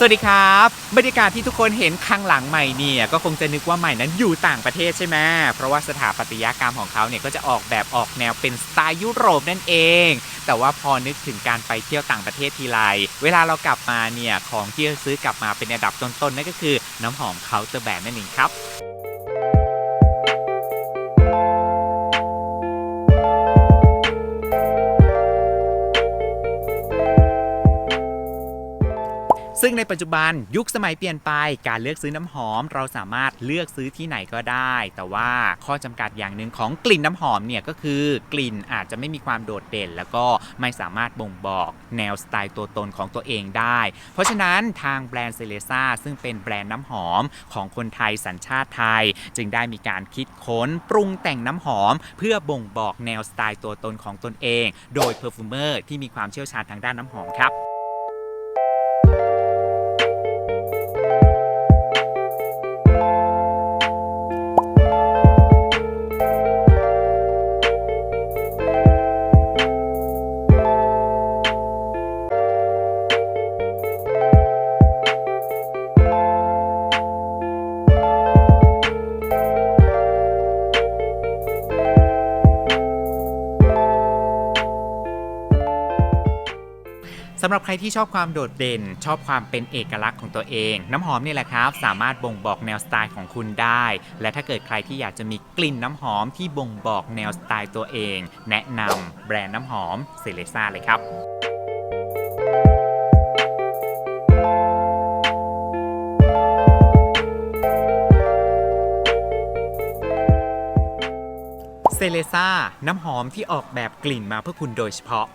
สวัสดีครับ บรรยากาศที่ทุกคนเห็นข้างหลังใหม่เนี่ยก็คงจะนึกว่าใหม่นั้นอยู่ต่างประเทศใช่ไหมเพราะว่าสถาปัตยกรรมของเขาเนี่ยก็จะออกแบบออกแนวเป็นสไตล์ยุโรปนั่นเอง แต่ว่าพอนึกถึงการไปเที่ยวต่างประเทศทีไรเวลาเรากลับมาเนี่ยของที่ซื้อกลับมาเป็นอันดับต้นๆนั่นก็คือ น้ำหอมเคาน์เตอร์แบรนด์นั่นเองครับ ซึ่งในปัจจุบันยุคสมัยเปลี่ยนไปการเลือกซื้อน้ำหอม เราสามารถเลือกซื้อที่ไหนก็ได้ แต่ว่าข้อจำกัดอย่างหนึ่งของกลิ่นน้ำหอมเนี่ยก็คือกลิ่นอาจจะไม่มีความโดดเด่น แล้วก็ไม่สามารถบ่งบอกแนวสไตล์ตัวตนของตัวเองได้ เพราะฉะนั้นทางแบรนด์เซเลซ่าซึ่งเป็นแบรนด์น้ำหอมของคนไทยสัญชาติไทย จึงได้มีการคิดค้นปรุงแต่งน้ำหอม เพื่อบ่งบอกแนวสไตล์ตัวตนของตนเอง โดยเพอร์ฟูเมอร์ที่มีความเชี่ยวชาญทางด้านน้ำหอมครับ สำหรับใครที่ชอบความโดดเด่น ชอบความเป็นเอกลักษณ์ของตัวเอง น้ำหอมนี่แหละครับ สามารถบ่งบอกแนวสไตล์ของคุณได้ และถ้าเกิดใครที่อยากจะมีกลิ่นน้ำหอมที่บ่งบอกแนวสไตล์ตัวเอง แนะนำแบรนด์น้ำหอมเซเลซ่าเลยครับเซเลซ่า น้ำหอมที่ออกแบบกลิ่นมาเพื่อคุณโดยเฉพาะ